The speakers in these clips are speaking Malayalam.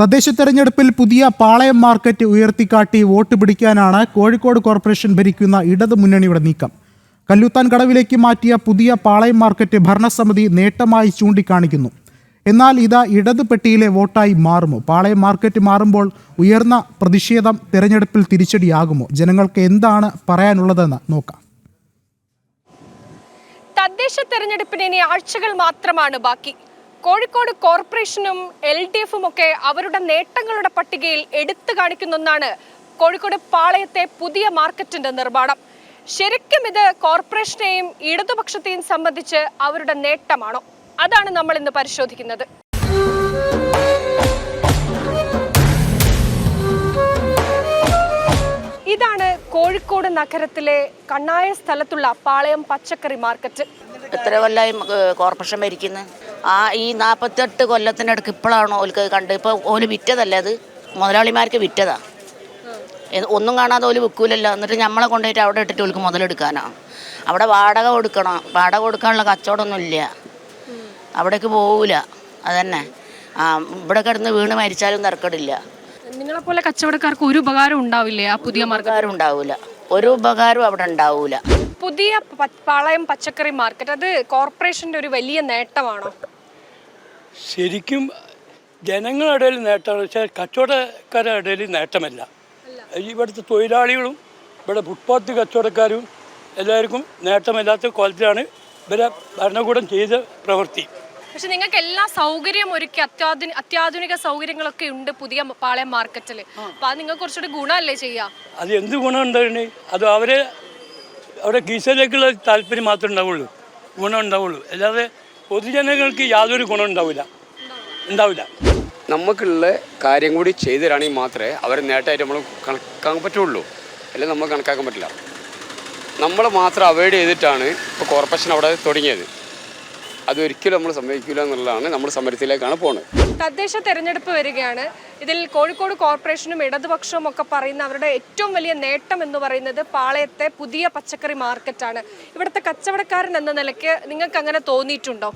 തദ്ദേശ തെരഞ്ഞെടുപ്പിൽ പുതിയ പാളയം മാർക്കറ്റ് ഉയർത്തിക്കാട്ടി വോട്ട് പിടിക്കാനാണ് കോഴിക്കോട് കോർപ്പറേഷൻ ഭരിക്കുന്ന ഇടത് മുന്നണിയുടെ നീക്കം. കല്ലുത്താൻ കടവിലേക്ക് മാറ്റിയ പുതിയ പാളയം മാർക്കറ്റ് ഭരണസമിതി നേട്ടമായി ചൂണ്ടിക്കാണിക്കുന്നു. എന്നാൽ ഇത് ഇടത് പെട്ടിയിലെ വോട്ടായി മാറുമോ? പാളയം മാർക്കറ്റ് മാറുമ്പോൾ ഉയർന്ന പ്രതിഷേധം തിരഞ്ഞെടുപ്പിൽ തിരിച്ചടിയാകുമോ? ജനങ്ങൾക്ക് എന്താണ് പറയാനുള്ളതെന്ന് നോക്കാം. തദ്ദേശ തെരഞ്ഞെടുപ്പിന് ഇനി ആഴ്ചകൾ മാത്രമാണ് ബാക്കി. കോഴിക്കോട് കോർപ്പറേഷനും എൽ ഡി എഫും ഒക്കെ അവരുടെ നേട്ടങ്ങളുടെ പട്ടികയിൽ എടുത്തു കാണിക്കുന്ന ഒന്നാണ് കോഴിക്കോട് പാളയത്തെ പുതിയ മാർക്കറ്റിന്റെ നിർമ്മാണം. ശരിക്കും ഇത് കോർപ്പറേഷനെയും ഇടതുപക്ഷത്തെയും സംബന്ധിച്ച് അവരുടെ നേട്ടമാണോ? അതാണ് നമ്മൾ ഇന്ന് പരിശോധിക്കുന്നത്. ഇതാണ് കോഴിക്കോട് നഗരത്തിലെ കണ്ണായ സ്ഥലത്തുള്ള പാളയം പച്ചക്കറി മാർക്കറ്റ്. എത്ര കൊല്ലായി കോർപ്പറേഷൻ ഭരിക്കുന്നത് ആ ഈ നാൽപ്പത്തെട്ട് കൊല്ലത്തിനടുക്ക് ഇപ്പോഴാണ് ഓൽക്ക് കണ്ട്. ഇപ്പോൾ ഓൽ വിറ്റതല്ലേ അത്? മുതലാളിമാർക്ക് വിറ്റതാ. ഒന്നും കാണാതെ ഓൽ വിൽക്കൂലല്ലോ. എന്നിട്ട് നമ്മളെ കൊണ്ടുപോയിട്ട് അവിടെ ഇട്ടിട്ട് ഓൽക്ക് മുതലെടുക്കാനാ. അവിടെ വാടക കൊടുക്കണം. വാടക കൊടുക്കാനുള്ള കച്ചവടമൊന്നും ഇല്ല. അവിടേക്ക് പോകൂല അതന്നെ. ആ ഇവിടെ കിടന്ന് വീണ് മരിച്ചാലും തിരക്കടില്ല നിങ്ങളെപ്പോലെ കച്ചവടക്കാർക്ക് ഒരു ഉപകാരം ഉണ്ടാവില്ലേ ആ പുതിയ മാർക്കറ്റ്? ഉണ്ടാവില്ല ഉണ്ടാവൂല. ഒരു ഉപകാരം അവിടെ ഉണ്ടാവൂല. പുതിയ പാളയം പച്ചക്കറി മാർക്കറ്റ് അത് കോർപ്പറേഷന്റെ ഒരു വലിയ നേട്ടമാണോ? ശരിക്കും ജനങ്ങളുടെ ഇടയിൽ നേട്ടമാണ്. പക്ഷേ കച്ചവടക്കാരുടെ ഇടയിൽ നേട്ടമല്ല ഇവിടുത്തെ തൊഴിലാളികളും ഇവിടെ ഫുട്പാത്ത് കച്ചവടക്കാരും എല്ലാവർക്കും നേട്ടമില്ലാത്ത കോലത്തിലാണ് ഇവരെ ഭരണകൂടം ചെയ്ത പ്രവൃത്തി. പക്ഷെ നിങ്ങൾക്ക് എല്ലാ സൗകര്യം ഒരുക്കി അത്യാധുനിക അത്യാധുനിക സൗകര്യങ്ങളൊക്കെ ഉണ്ട് പുതിയ പാളയം മാർക്കറ്റിൽ അപ്പൊ അത് നിങ്ങൾക്ക് കുറച്ചുകൂടി ഗുണമല്ലേ ചെയ്യാം? അത് എന്ത് ഗുണം ഉണ്ടായിരുന്നു അത് അവരെ അവരുടെ ഗീസയിലേക്കുള്ള താല്പര്യം മാത്രമേ ഉണ്ടാവുള്ളൂ. ഗുണം ഉണ്ടാവുള്ളൂ അല്ലാതെ പൊതുജനങ്ങൾക്ക് യാതൊരു ഗുണം ഉണ്ടാവില്ല. ഉണ്ടാവില്ല. നമുക്കുള്ള കാര്യം കൂടി ചെയ്തു തരാണെങ്കിൽ മാത്രമേ അവരെ നേട്ടമായിട്ട് നമ്മൾ കണക്കാക്കാൻ പറ്റുള്ളൂ. അല്ലെങ്കിൽ നമുക്ക് കണക്കാക്കാൻ പറ്റില്ല. നമ്മൾ മാത്രം അവോയ്ഡ് ചെയ്തിട്ടാണ് ഇപ്പോൾ കോർപ്പറേഷൻ അവിടെ തുടങ്ങിയത്. അതൊരിക്കലും നമ്മൾ സമ്മതിക്കില്ല എന്നുള്ളതാണ് നമ്മൾ സമരത്തിലേക്കാണ് പോകുന്നത് തദ്ദേശ തെരഞ്ഞെടുപ്പ് വരികയാണ്. ഇതിൽ കോഴിക്കോട് കോർപ്പറേഷനും ഇടതുപക്ഷവും ഒക്കെ പറയുന്ന അവരുടെ ഏറ്റവും വലിയ നേട്ടം എന്ന് പറയുന്നത് പാളയത്തെ പുതിയ പച്ചക്കറി മാർക്കറ്റാണ്. ഇവിടുത്തെ കച്ചവടക്കാരൻ എന്ന നിലയ്ക്ക് നിങ്ങൾക്ക് അങ്ങനെ തോന്നിയിട്ടുണ്ടോ?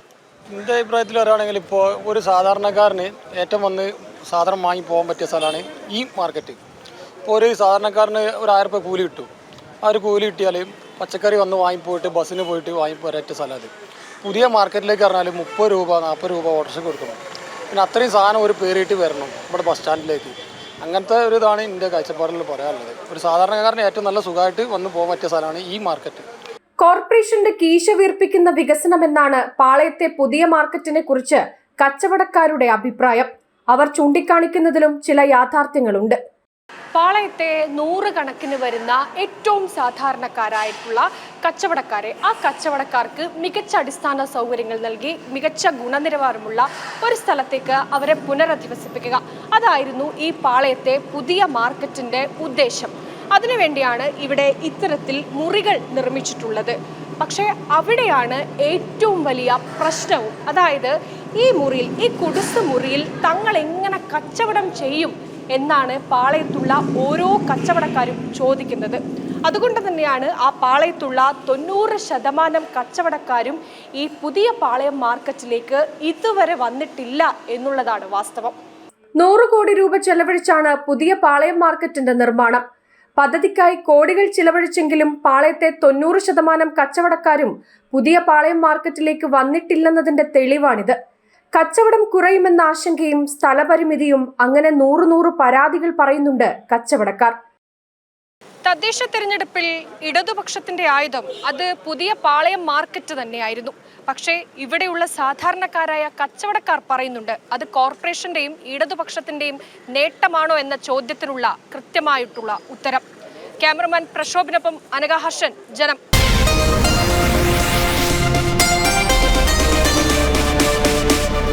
എന്റെ അഭിപ്രായത്തിൽ പറയുകയാണെങ്കിൽ ഇപ്പോൾ ഒരു സാധാരണക്കാരന് ഏറ്റവും വന്ന് സാധനം വാങ്ങി പോകാൻ പറ്റിയ സ്ഥലമാണ് ഈ മാർക്കറ്റ്. ഇപ്പോൾ ഒരു സാധാരണക്കാരന് ഒരു ആയിരം രൂപ കൂലി കിട്ടും. ആ ഒരു കൂലി കിട്ടിയാൽ പച്ചക്കറി വന്ന് വാങ്ങി പോയിട്ട് ബസ്സിന് പോയിട്ട് വാങ്ങി പോരാറ്റ സ്ഥലം അത്. പുതിയ മാർക്കറ്റിലേക്ക് പറഞ്ഞാൽ മുപ്പത് രൂപ നാൽപ്പത് രൂപ ഓട്ടോറിക്ഷ കൊടുക്കണം. പിന്നെ അത്രയും സാധനം ഒരു പേരിട്ട് വരണം ഇവിടെ ബസ് സ്റ്റാൻഡിലേക്ക് അങ്ങനത്തെ ഒരു ഇതാണ് എന്റെ കാഴ്ചപ്പാടിൽ പറയാനുള്ളത്. ഒരു സാധാരണക്കാരന് ഏറ്റവും നല്ല സുഖമായിട്ട് വന്ന് പോകാൻ പറ്റിയ സ്ഥലമാണ് ഈ മാർക്കറ്റ് കോർപ്പറേഷന്റെ കീശ വീർപ്പിക്കുന്ന വികസനമെന്നാണ് പാളയത്തെ പുതിയ മാർക്കറ്റിനെ കുറിച്ച് കച്ചവടക്കാരുടെ അഭിപ്രായം. അവർ ചൂണ്ടിക്കാണിക്കുന്നതിലും ചില യാഥാർത്ഥ്യങ്ങളുണ്ട്. പാളയത്തെ നൂറുകണക്കിന് വരുന്ന ഏറ്റവും സാധാരണക്കാരായിട്ടുള്ള കച്ചവടക്കാരെ ആ കച്ചവടക്കാർക്ക് മികച്ച അടിസ്ഥാന സൗകര്യങ്ങൾ നൽകി മികച്ച ഗുണനിലവാരമുള്ള ഒരു സ്ഥലത്തേക്ക് അവരെ പുനരധിവസിപ്പിക്കുക. അതായിരുന്നു ഈ പാളയത്തെ പുതിയ മാർക്കറ്റിന്റെ ഉദ്ദേശം. അതിനുവേണ്ടിയാണ് ഇവിടെ ഇത്തരത്തിൽ മുറികൾ നിർമ്മിച്ചിട്ടുള്ളത്. പക്ഷേ അവിടെയാണ് ഏറ്റവും വലിയ പ്രശ്നവും. അതായത് ഈ മുറിയിൽ ഈ കുടുസ് മുറിയിൽ തങ്ങൾ എങ്ങനെ കച്ചവടം ചെയ്യും എന്നാണ് പാളയത്തുള്ള ഓരോ കച്ചവടക്കാരും ചോദിക്കുന്നത്. അതുകൊണ്ട് തന്നെയാണ് ആ പാളയത്തുള്ള തൊണ്ണൂറ് ശതമാനം കച്ചവടക്കാരും ഈ പുതിയ പാളയം മാർക്കറ്റിലേക്ക് ഇതുവരെ വന്നിട്ടില്ല എന്നുള്ളതാണ് വാസ്തവം. നൂറ് കോടി രൂപ ചെലവഴിച്ചാണ് പുതിയ പാളയം മാർക്കറ്റിന്റെ നിർമ്മാണം. പദ്ധതിക്കായി കോടികൾ ചിലവഴിച്ചെങ്കിലും പാളയത്തെ തൊണ്ണൂറ് ശതമാനം കച്ചവടക്കാരും പുതിയ പാളയം മാർക്കറ്റിലേക്ക് വന്നിട്ടില്ലെന്നതിന്റെ തെളിവാണിത്. കച്ചവടം കുറയുമെന്ന ആശങ്കയും സ്ഥലപരിമിതിയും അങ്ങനെ നൂറു നൂറ് പരാതികൾ പറയുന്നുണ്ട് കച്ചവടക്കാർ. തദ്ദേശ തെരഞ്ഞെടുപ്പിൽ ഇടതുപക്ഷത്തിന്റെ ആയുധം അത് പുതിയ പാളയം മാർക്കറ്റ് തന്നെയായിരുന്നു. പക്ഷേ ഇവിടെയുള്ള സാധാരണക്കാരായ കച്ചവടക്കാർ പറയുന്നുണ്ട് അത് കോർപ്പറേഷന്റെയും ഇടതുപക്ഷത്തിന്റെയും നേട്ടമാണോ എന്ന ചോദ്യത്തിനുള്ള കൃത്യമായിട്ടുള്ള ഉത്തരം. ക്യാമറമാൻ പ്രക്ഷോഭിനൊപ്പം അനഘ ഹർഷൻ ജനം.